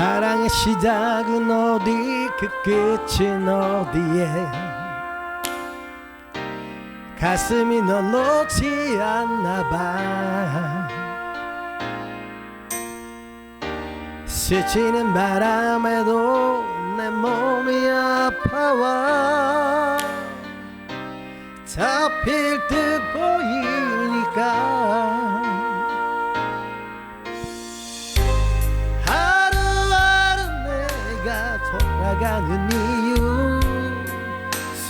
사랑의 시작은 어디 그 끝은 어디에? 가슴이 널 놓지 않나 봐. 스치는 바람에도 내 몸이 아파와 잡힐 듯 보이니까 내가 돌아가는 이유.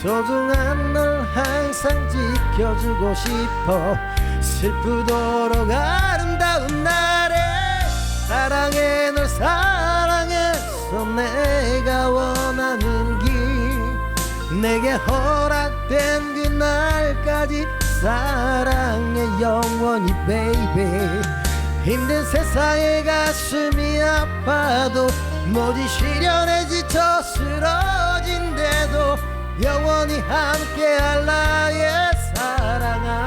소중한 널 항상 지켜주고 싶어. 슬프도록 아름다운 날에 사랑해 널 사랑해서 내가 원하는 길. 내게 허락된 그날까지 사랑해 영원히 baby. 힘든 세상에 가슴이 아파도 모두 시련에 지쳐 쓰러진데도 영원히 함께할 나의 사랑아.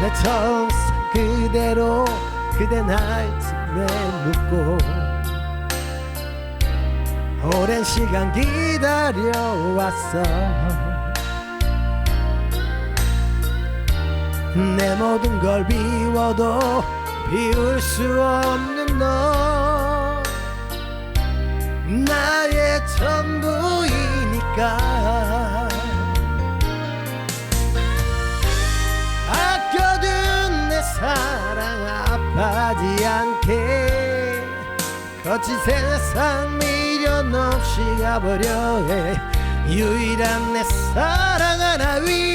내 정성 그대로 그대 날 품에 묻고 오랜 시간 기다려왔어 내 모든 걸 비워도 비울 수 없는 너. 나의 전부이니까. 아껴둔 내 사랑 아파하지 않게. 거친 세상 미련 없이 가버려. 해. 유일한 내 사랑 하나 위해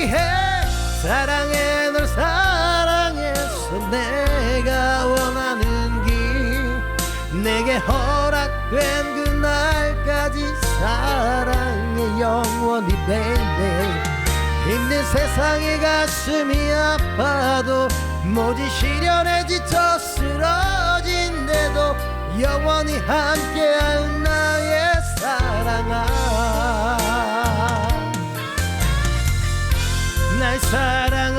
사랑해 널 사랑해서 내가 원하는 길 내게 허락된 그날까지 사랑해 영원히 baby 힘든 세상에 가슴이 아파도 모지 시련에 지쳐 쓰러진데도 영원히 함께 날 사랑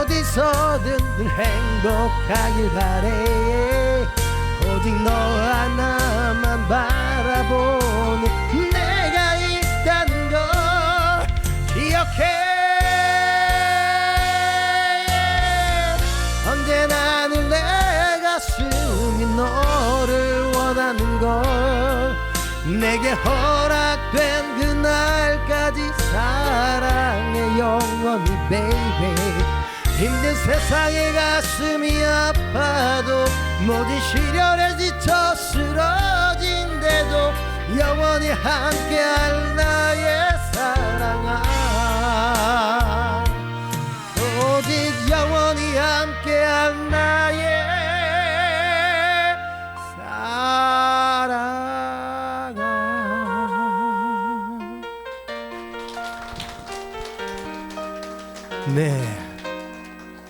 어디서든 늘 행복하길 바래. 오직 너 하나만 바라보는 내가 있다는 걸 기억해. 언제나 늘내 가슴이 너를 원하는 걸 내게 허락된 그날까지 사랑해 영원히 baby. 힘든 세상에 가슴이 아파도 모든 시련에 지쳐 쓰러진데도 영원히 함께할 네.